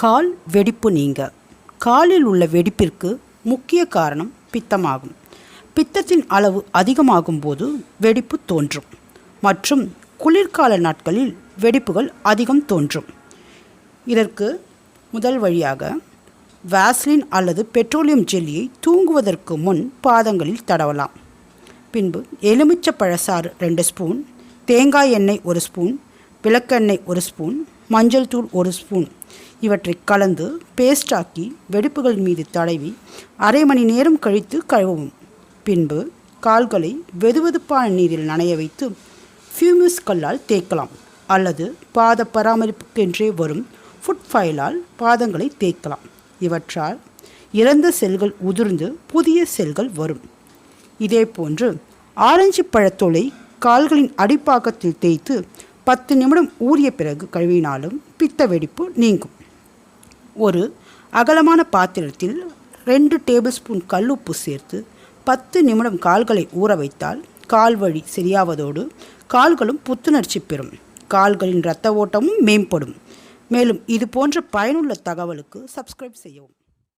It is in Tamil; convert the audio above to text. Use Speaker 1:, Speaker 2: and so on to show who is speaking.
Speaker 1: கால் வெடிப்பு நீங்க. காலில் உள்ள வெடிப்பிற்கு முக்கிய காரணம் பித்தமாகும். பித்தத்தின் அளவு அதிகமாகும் போது வெடிப்பு தோன்றும். மற்றும் குளிர்கால நாட்களில் வெடிப்புகள் அதிகம் தோன்றும். இதற்கு முதல் வழியாக வாஸ்லின் அல்லது பெட்ரோலியம் ஜெல்லியை தூங்குவதற்கு முன் பாதங்களில் தடவலாம். பின்பு எலுமிச்சை பழசாறு ரெண்டு ஸ்பூன் தேங்காய் எண்ணெய் ஒரு ஸ்பூன் விளக்கெண்ணெய் ஒரு ஸ்பூன் மஞ்சள் தூள் ஒரு ஸ்பூன். இவற்றை கலந்து பேஸ்டாக்கி வெடிப்புகள் மீது தடவி அரை மணி நேரம் கழித்து கழுவவும். பின்பு கால்களை வெதுவெதுப்பான நீரில் நனைய வைத்து ஃபியூமிஸ் கல்லால் தேய்க்கலாம். அல்லது பாத பராமரிப்புக்கென்றே வரும் ஃபுட் ஃபைலால் பாதங்களை தேய்க்கலாம். இவற்றால் இறந்த செல்கள் உதிர்ந்து புதிய செல்கள் வரும். இதேபோன்று ஆரஞ்சு பழத்தோலை கால்களின் அடிப்பாகத்தில் தேய்த்து பத்து நிமிடம் ஊறிய பிறகு கழுவினாலும் பித்த வெடிப்பு நீங்கும். ஒரு அகலமான பாத்திரத்தில் ரெண்டு டேபிள் ஸ்பூன் கல்லுப்பு சேர்த்து பத்து நிமிடம் கால்களை ஊற வைத்தால் கால் வழி சரியாவதோடு கால்களும் புத்துணர்ச்சி பெறும். கால்களின் இரத்த ஓட்டமும் மேம்படும். மேலும் இது போன்ற பயனுள்ள தகவலுக்கு சப்ஸ்கிரைப் செய்யவும்.